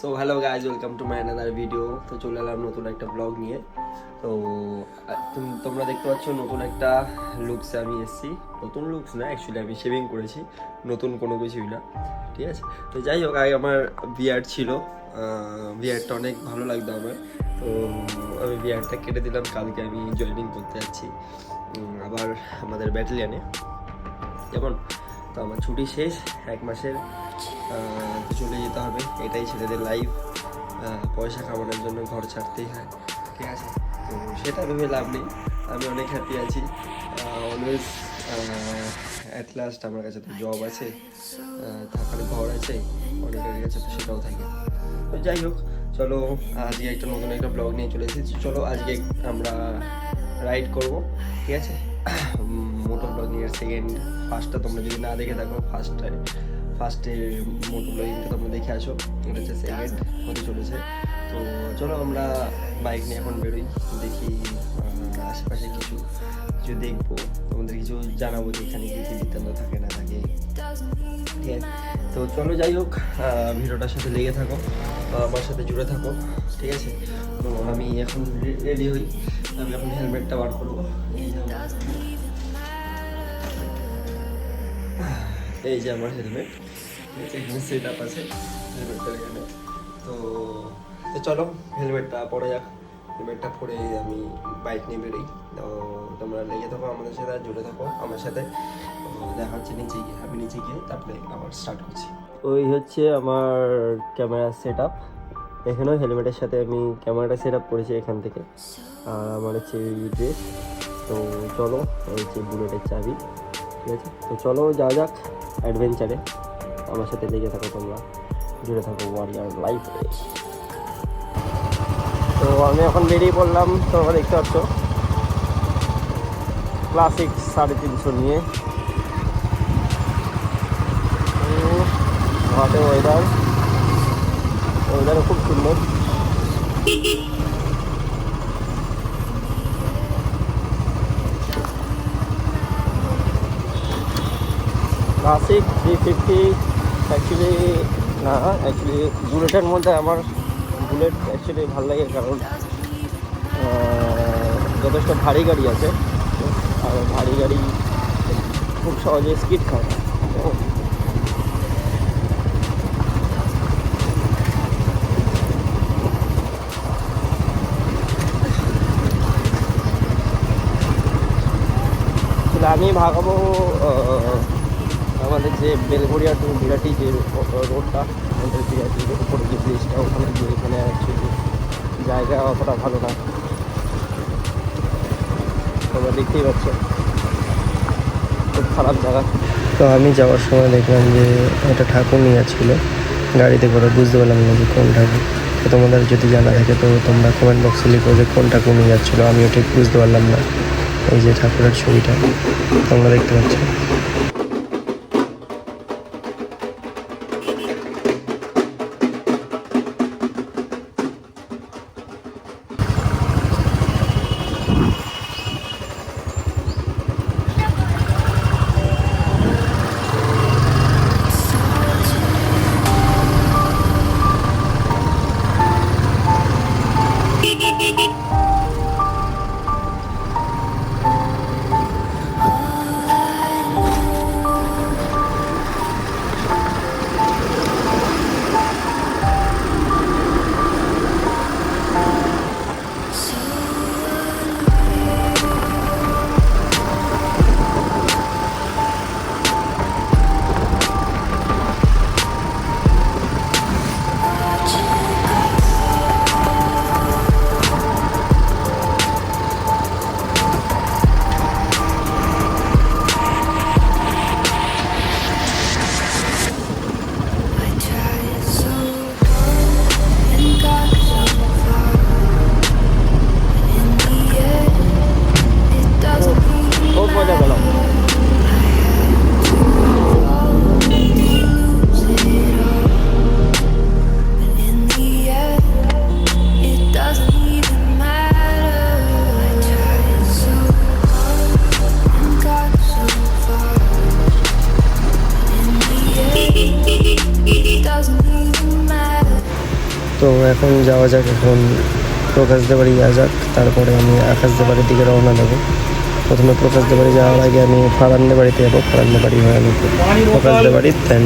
So hello guys welcome to my another video তো চলে এলাম নতুন একটা ব্লগ নিয়ে। তো তোমরা দেখতে পাচ্ছ নতুন একটা লুকসে আমি এসেছি। নতুন লুকস না অ্যাকচুয়ালি আমি শেভিং করেছি। নতুন কোনো কিছুই না, ঠিক আছে? তো যাই হোক, আগে আমার বিয়ার্ড ছিল। বিয়ার্ডটা অনেক ভালো লাগতো আমার। তো, আমি বিয়ার্ডটা কেটে দিলাম, কালকে আমি জয়েনিং করতে যাচ্ছি। আবার আমাদের ব্যাটালিয়ানে যেমন তো আমার ছুটি শেষ, এক মাসের চলে যেতে হবে। এটাই ছেলেদের লাইফ পয়সা কামানোর জন্য ঘর ছাড়তেই হয়। ঠিক আছে? তো সেটা ভেবে লাভ নেই। আমি অনেক হ্যাপি আছি। অলওয়েজ অ্যাট লাস্ট আমার কাছে তো জব আছে থাকার ঘর আছে, অনেকের কাছে তো সেটাও থাকে। তো যাই হোক, চলো, আজকে একটা নতুন একটা ব্লগ নিয়ে চলে এসেছি। চলো, আজকে আমরা রাইড করব। ঠিক আছে? মোটো ব্লগিংয়ের সেকেন্ড ফার্স্টটা তোমরা যদি না দেখে থাকো ফার্স্টে ফার্স্টে মোটো ব্লগিংটা তোমরা দেখে আসো, এটা হচ্ছে সেকেন্ড হতে চলেছে। তো চলো আমরা বাইক নিয়ে এখন বেরোই, দেখি আশেপাশে কিছু কিছু দেখব, তোমাদের কিছু জানাব যে এখানে কী কী বৃত্তান্ত থাকে, না থাকে। ঠিক আছে? তো চলো যাই হোক ভিডিওটার সাথে লেগে থাকো আমার সাথে জুড়ে থাকো, ঠিক আছে? তো আমি এখন রেডি হই, আমি এখন হেলমেটটা বার করব। এই যে আমার- হেলমেট এখানে সেট আপ আছে হেলমেটটার এখানে। তো তো চলো হেলমেটটা পরে যাক। হেলমেটটা পরে আমি বাইক নিয়ে বেরোই। তো তোমরা লেগে থাকো আমাদের সাথে জুড়ে থাকো আমার সাথে। দেখা হচ্ছে নিচে গিয়ে আমি নিচে গিয়ে তারপরে আবার স্টার্ট করছি। ওই হচ্ছে আমার ক্যামেরা সেট আপ এখানেও হেলমেটের সাথে আমি ক্যামেরাটা সেট আপ করেছি এখান থেকে। আর আমার হচ্ছে ড্রেস তো চলো এই হচ্ছে বুলেটের চাবি। ঠিক আছে? তো চলো, যাওয়া যাক অ্যাডভেঞ্চারে আমার সাথে লেগে থাকো তোমরা। জুড়ে থাকো ওয়ারিয়ার লাইফ তো আমি এখন বেরিয়ে পড়লাম, তোমরা দেখতে পাচ্ছ। ক্লাসিক সাড়ে তিনশো নিয়ে। ওয়েদার ওয়েদারও খুব সুন্দর। ক্লাসিক থ্রি ফিফটি অ্যাকচুয়ালি না অ্যাকচুয়ালি বুলেটের মধ্যে আমার বুলেট অ্যাকচুয়ালি ভালো লাগে কারণ যথেষ্ট ভারী গাড়ি আছে। আর ভারী গাড়ি খুব সহজে স্কিড খায় আমি ভাগাবো আমাদের যে বেলঘরিয়া টু বিরাটি যে রোডটা, আমাদের বিরাটির উপরে যে ব্রিজটা ওখানে গিয়ে এখানে অ্যাকচুয়ালি জায়গা অতটা ভালো না। তোমরা দেখতেই পাচ্ছ। খুব খারাপ জায়গা। তো আমি যাওয়ার সময় দেখলাম যে একটা ঠাকুর নিয়ে ছিল গাড়িতে করে বুঝতে পারলাম না যে কোন ঠাকুর। তো তোমাদের যদি জানা থাকে তো তোমরা কমেন্ট বক্সে লিখো যে কোন ঠাকুর নিয়ে যাচ্ছিল। আমিও ঠিক বুঝতে পারলাম না এই যে ঠাকুরের ছবিটা। তোমরা দেখতে পাচ্ছ। তো এখন যাওয়া যাক, এখন প্রকাশ দেবাড়ি যাওয়া যাক, তারপরে আমি আকাশ দেবাড়ির দিকে রওনা দেবো। প্রথমে প্রকাশ দেবাড়ি যাওয়ার আগে আমি ফারান্নে বাড়িতে যাব ফারান্নে বাড়ি হয় আমি প্রকাশ দেবাড়ি দেন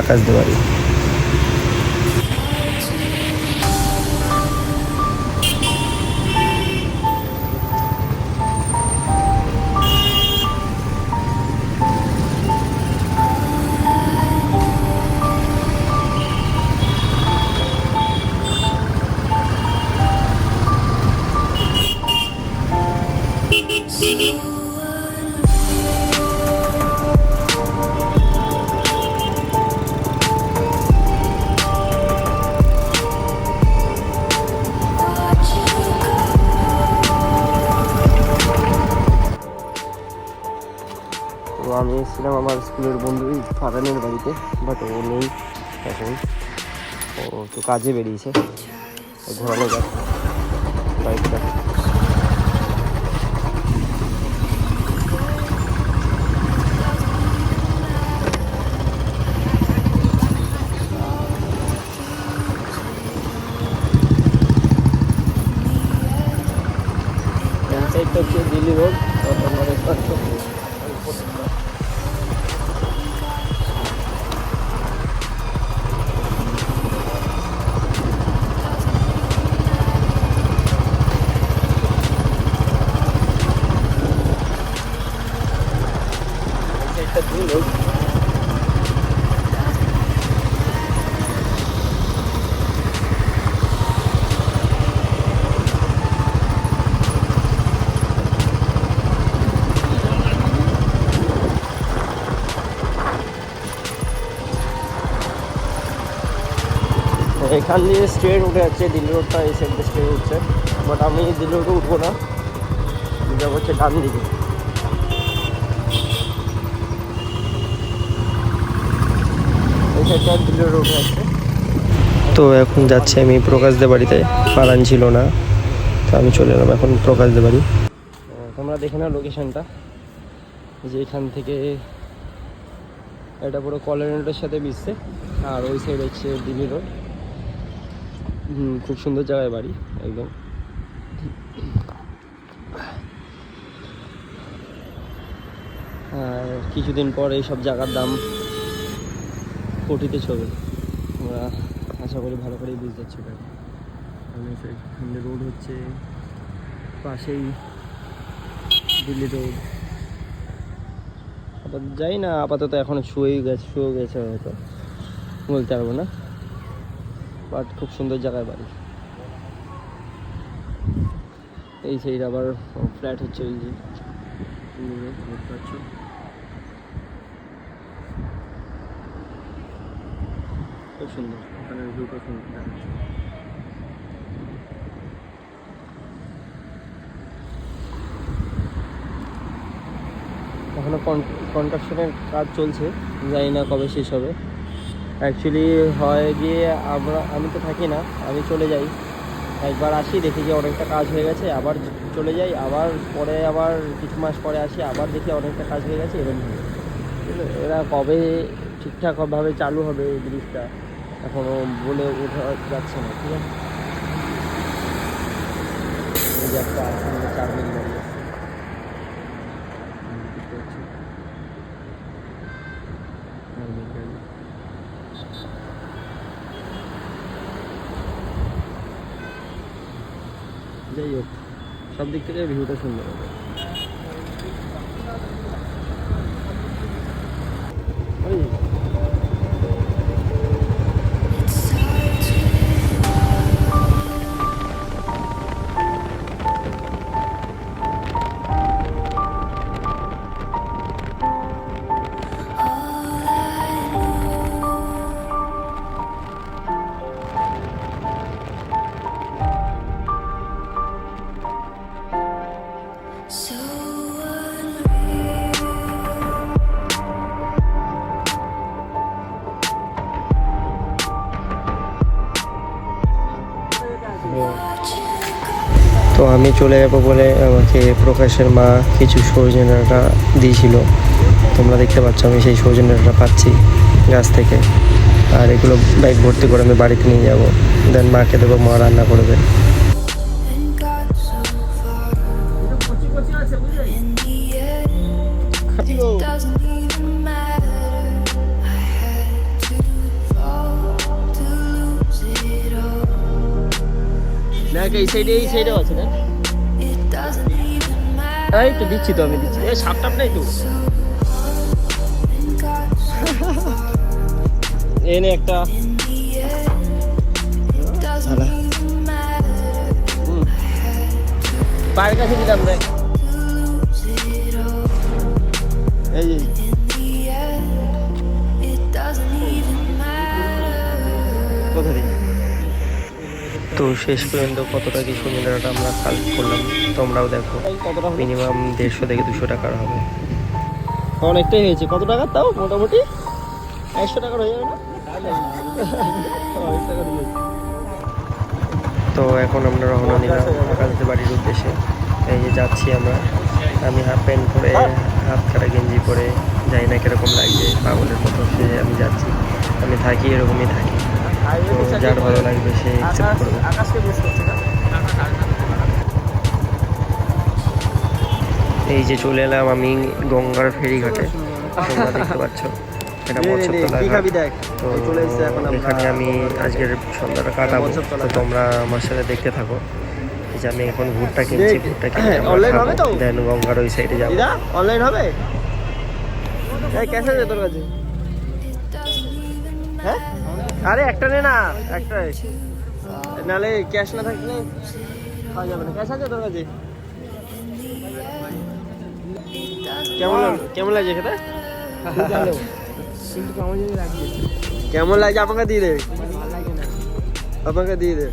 আকাশ দেবাড়ি। আমি এসেছিলাম আমার স্কুলের বন্ধু ফারানের বাড়িতে বাট ও নেই এখন। ও তো কাজে বেরিয়েছে। ঘোরানো যাচ্ছে বাইকটা এখান দিয়ে স্ট্রেট উঠে যাচ্ছে, দিল্লি রোডটা এই সাইড স্ট্রেট উঠছে বাট আমি দিল্লি রোডে উঠবো না, যাব হচ্ছে ডান দিকে উঠে তো এখন যাচ্ছি আমি প্রকাশদের বাড়িতে। পালান ছিল না তো আমি চলে এলাম এখন প্রকাশদের বাড়ি। তোমরা দেখে নাও লোকেশনটা যে এখান থেকে এটা পুরো কলের রোডের সাথে মিশছে আর ওই সাইড হচ্ছে দিল্লি রোড খুব সুন্দর জায়গায় বাড়ি একদম। আর কিছুদিন পর এই সব জায়গার দাম কোটিতে ছবে। আমরা আশা করি ভালো করেই বুঝতে পারছি এখানে রোড হচ্ছে পাশেই দিল্লি রোড আপাতত যাই না আপাতত এখন শুয়েই গেছে শুয়ে গেছে হয়তো। বলতে পারব না। বাট খুব সুন্দর জায়গায় বাড়ি। এই সাইড আবার ফ্ল্যাট হচ্ছে ওই যে। পাচ্ছ? খুব সুন্দর। ওখানে ভিউটা সুন্দর। কনস্ট্রাকশনের কাজ চলছে। জানি না কবে শেষ হবে। অ্যাকচুয়ালি হয় গিয়ে আমরা, আমি তো থাকি না, আমি চলে যাই। একবার আসি, দেখি যে অনেকটা কাজ হয়ে গেছে, আবার চলে যাই, আবার পরে আবার কিছু মাস পরে আসি, আবার দেখি অনেকটা কাজ হয়ে গেছে, এরকম। এরা কবে ঠিকঠাকভাবে চালু হবে এই ব্রিজটা এখনও বলে ওঠা যাচ্ছে না, ঠিক আছে একটা। যাই হোক, সব দিক থেকে ভিউটা সুন্দর হবে আমি চলে যাব বলে আমাকে প্রকাশের মা কিছু সৌজন্যটা দিয়েছিল। তোমরা দেখতে পাচ্ছ, আমি সেই সৌজন্যটা পাচ্ছি গাছ থেকে। আর এগুলো ব্যাগ ভর্তি করে আমি বাড়িতে নিয়ে যাব। দেন মাকে দেবো, মা রান্না করবে। দেখ এই সাইডে এই সাইডেও আছে না. এই তো দিচ্ছি তো আমি দিচ্ছি এই সাপ টাপ নেই তো এনে একটা। পায়ের কাছে দিলাম দেখ. এই In তো শেষ পর্যন্ত কতটা কি সুন্দরটা আমরা কালেক্ট করলাম তোমরাও দেখো। মিনিমাম দেড়শো থেকে দুশো টাকার হবে। অনেকটাই হয়েছে। কত টাকার তাও? মোটামুটি? একশো টাকার হয়ে যাবে না। তো এখন আমরা রওনা নিলাম কালকে বাড়ির উদ্দেশ্যে। এই যে যাচ্ছি আমরা। আমি হাফ প্যান্ট পরে হাফ কাটা গেঞ্জি পরে জানি না কীরকম লাগছে পাগলের মতো সে আমি যাচ্ছি। আমি থাকি এরকমই থাকি। যার ভালো লাগবে সে অ্যাকসেপ্ট করবে। এই যে চলে এলাম আমি গঙ্গার ফেরিঘাটে। তোমরা দেখতে পাচ্ছ এটা মৎস্যতলা তো এখানে আমি আজকের সন্ধ্যাটা কাটাবো। তো তোমরা আমার সাথে দেখতে থাকো। এই যে আমি এখন ভুট্টা কিনছি ভুট্টা কিনে online হবে তো? দেন গঙ্গার ওই সাইডে যাব। অনলাইন হবে? এই ক্যাশ আছে তোর কাছে। হ্যাঁ? আরে একটা নে না একটা নালে ক্যাশ না থাকলে খাওয়া যাবে না। ক্যাশ আছে তোর কাছে? কেমন কেমন লাগছে খেতে? কেমন লাগছে আমাকে দিয়ে দে। আপনাকে দিয়ে দে।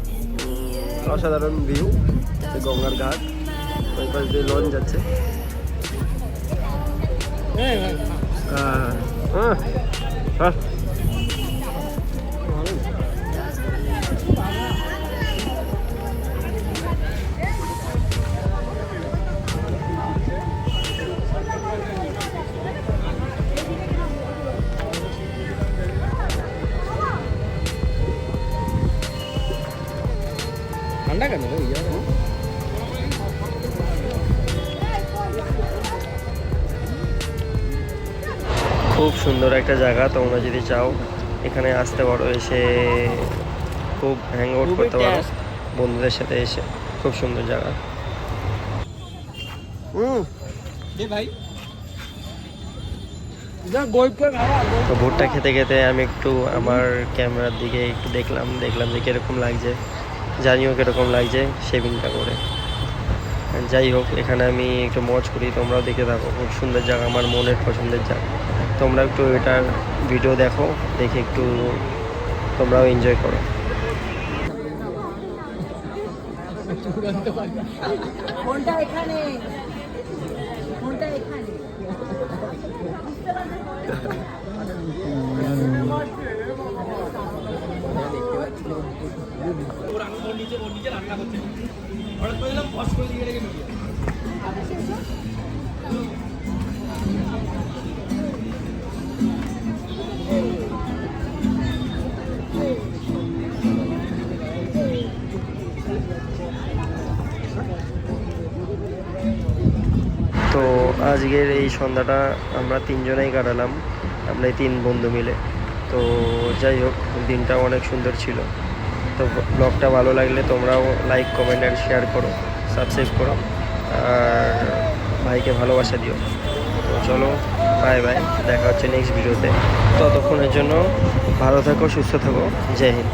অসাধারণ ভিউ গঙ্গার ঘাট। ওই পাশ দিয়ে লঞ্চ যাচ্ছে। আহ, আহ, খুব সুন্দর একটা জায়গা তোমরা যদি চাও এখানে আসতে পারো এসে খুব হ্যাং আউট করতে পারো বন্ধুদের সাথে এসে খুব সুন্দর জায়গা। হুম তো ভুট্টা খেতে খেতে আমি একটু আমার ক্যামেরার দিকে একটু দেখলাম দেখলাম যে কীরকম লাগছে। জানিও কীরকম লাগছে শেভিংটা করে। যাই হোক, এখানে আমি একটু মজ করি, তোমরাও দেখে থাকো, খুব সুন্দর জায়গা, আমার মনের পছন্দের জায়গা। তোমরা একটু এটার ভিডিও দেখো, দেখে একটু তোমরাও এনজয় করো। ফোনটা এখানে? তো আজকের এই সন্ধ্যাটা আমরা তিনজনেই কাটালাম, আমরা তিন বন্ধু মিলে। তো যাই হোক, দিনটা অনেক সুন্দর ছিল। তো ব্লগটা ভালো লাগলে তোমরাও লাইক কমেন্ট আর শেয়ার করো সাবস্ক্রাইব করো। আর ভাইকে ভালোবাসা দিও। তো চলো বাই বাই দেখা হচ্ছে নেক্সট ভিডিওতে ততক্ষণের জন্য ভালো থাকো, সুস্থ থাকো। জয় হিন্দ।